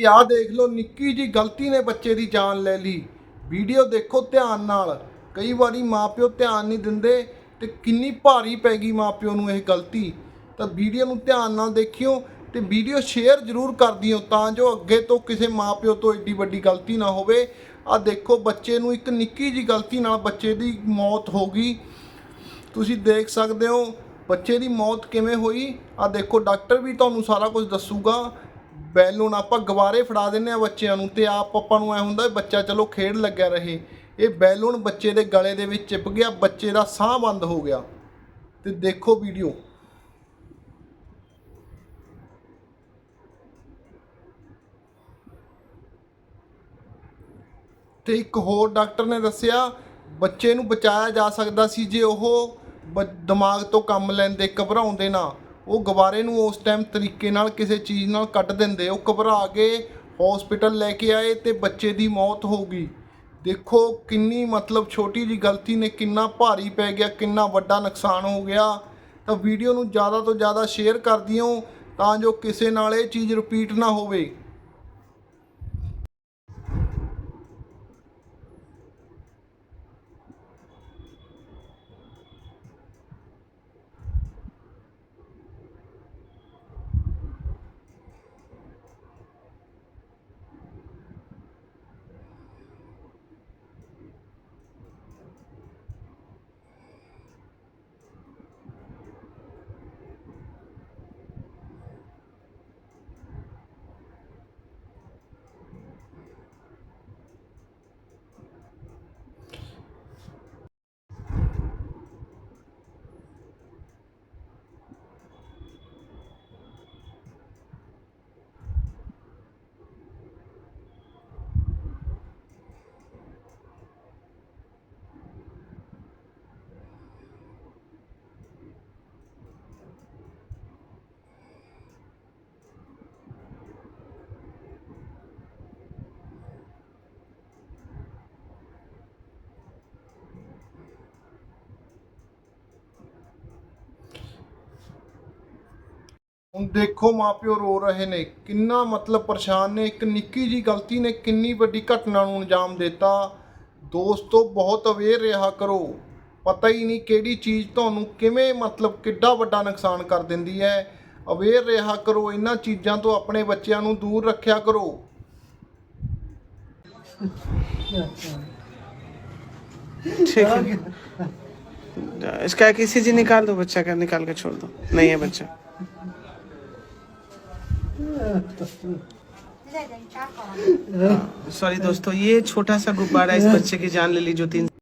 ਆਹ ਦੇਖ ਲਓ, ਨਿੱਕੀ ਜੀ ਗਲਤੀ ਨੇ ਬੱਚੇ ਦੀ ਜਾਨ ਲੈ ਲਈ। ਵੀਡੀਓ ਦੇਖੋ ਧਿਆਨ ਨਾਲ। ਕਈ ਵਾਰੀ ਮਾਪਿਓ ਧਿਆਨ ਨਹੀਂ ਦਿੰਦੇ ਤੇ ਕਿੰਨੀ ਭਾਰੀ ਪੈ ਗਈ ਮਾਪਿਓ ਨੂੰ ਇਹ ਗਲਤੀ। ਤਾਂ ਵੀਡੀਓ ਨੂੰ ਧਿਆਨ ਨਾਲ ਦੇਖਿਓ ਤੇ ਵੀਡੀਓ ਸ਼ੇਅਰ ਜ਼ਰੂਰ ਕਰ ਦਿਓ ਤਾਂ ਜੋ ਅੱਗੇ ਤੋਂ ਕਿਸੇ ਮਾਪਿਓ ਤੋਂ ਏਡੀ ਵੱਡੀ ਗਲਤੀ ਨਾ ਹੋਵੇ। ਆ ਦੇਖੋ, ਬੱਚੇ ਨੂੰ ਇੱਕ ਨਿੱਕੀ ਜੀ ਗਲਤੀ ਨਾਲ ਬੱਚੇ ਦੀ ਮੌਤ ਹੋ ਗਈ। ਤੁਸੀਂ ਦੇਖ ਸਕਦੇ ਹੋ, ਬੱਚੇ ਦੀ ਮੌਤ ਕਿਵੇਂ ਹੋਈ? ਆ ਦੇਖੋ, ਡਾਕਟਰ ਵੀ ਤੁਹਾਨੂੰ ਸਾਰਾ ਕੁਝ ਦੱਸੂਗਾ। ਬੈਲੂਨ ਆਪਾਂ ਗਵਾਰੇ ਫੜਾ ਦਿੰਨੇ ਆ ਬੱਚਿਆਂ ਨੂੰ ਤੇ ਆਪ ਆਪਾਂ ਨੂੰ ਐ ਹੁੰਦਾ ਵੀ ਬੱਚਾ ਚਲੋ ਖੇਡ ਲੱਗਿਆ ਰਹੇ। ਇਹ ਬੈਲੂਨ ਬੱਚੇ ਦੇ ਗਲੇ ਦੇ ਵਿੱਚ ਚਿਪ ਗਿਆ, ਬੱਚੇ ਦਾ ਸਾਹ ਬੰਦ ਹੋ ਗਿਆ। ਤੇ ਦੇਖੋ ਵੀਡੀਓ। ਤੇ ਇੱਕ ਹੋਰ ਡਾਕਟਰ ਨੇ ਦੱਸਿਆ, ਬੱਚੇ ਨੂੰ ਬਚਾਇਆ ਜਾ ਸਕਦਾ ਸੀ ਜੇ ਉਹ ਬ- ਦਿਮਾਗ ਤੋਂ ਕੰਮ ਲੈਂਦੇ, ਘਬਰਾਉਂਦੇ ਨਾ। ਉਹ ਗੁਬਾਰੇ ਨੂੰ ਉਸ ਟਾਈਮ ਤਰੀਕੇ ਨਾਲ ਕਿਸੇ ਚੀਜ਼ ਨਾਲ ਕੱਢ ਦਿੰਦੇ, ਉਹ ਘਬਰਾ ਕੇ ਹਸਪੀਟਲ ਲੈ ਕੇ ਆਏ ਤੇ ਬੱਚੇ ਦੀ ਮੌਤ ਹੋ ਗਈ। ਦੇਖੋ ਕਿੰਨੀ ਮਤਲਬ ਛੋਟੀ ਜੀ ਗਲਤੀ ਨੇ, ਕਿੰਨਾ ਭਾਰੀ ਪੈ ਗਿਆ, ਕਿੰਨਾ ਵੱਡਾ ਨੁਕਸਾਨ ਹੋ ਗਿਆ। ਤਾਂ ਵੀਡੀਓ ਨੂੰ ਜ਼ਿਆਦਾ ਤੋਂ ਜ਼ਿਆਦਾ ਸ਼ੇਅਰ ਕਰ ਦਿਓ ਤਾਂ ਜੋ ਕਿਸੇ ਨਾਲ ਇਹ ਚੀਜ਼ ਰਿਪੀਟ ਨਾ ਹੋਵੇ। ਹੁਣ ਦੇਖੋ ਮਾਪਿਓ ਰੋ ਰਹੇ ਨੇ ਕਿੰਨਾ ਮਤਲਬ ਪਰੇਸ਼ਾਨ ਨੇ ਇੱਕ ਨਿੱਕੀ ਜੀ ਗਲਤੀ ਨੇ ਕਿੰਨੀ ਵੱਡੀ ਘਟਨਾ ਨੂੰ ਅੰਜਾਮ ਦਿੱਤਾ ਦੋਸਤੋ ਬਹੁਤ ਅਵੇਅਰ ਰਿਹਾ ਕਰੋ ਪਤਾ ਹੀ ਨਹੀਂ ਕਿਹੜੀ ਚੀਜ਼ ਤੁਹਾਨੂੰ ਕਿਵੇਂ ਮਤਲਬ ਕਿੱਡਾ ਵੱਡਾ ਨੁਕਸਾਨ ਕਰ ਦਿੰਦੀ ਹੈ ਅਵੇਅਰ ਰਿਹਾ ਕਰੋ ਇਹਨਾਂ ਚੀਜ਼ਾਂ ਤੋਂ ਆਪਣੇ ਬੱਚਿਆਂ ਨੂੰ ਦੂਰ ਰੱਖਿਆ ਕਰੋ ठीक है इसका एक ईसीजी निकाल दो बच्चा का निकाल के छोड़ दो नहीं है बच्चा सॉरी दोस्तों ये छोटा सा गुब्बारा इस बच्चे की जान ले ली जो तीन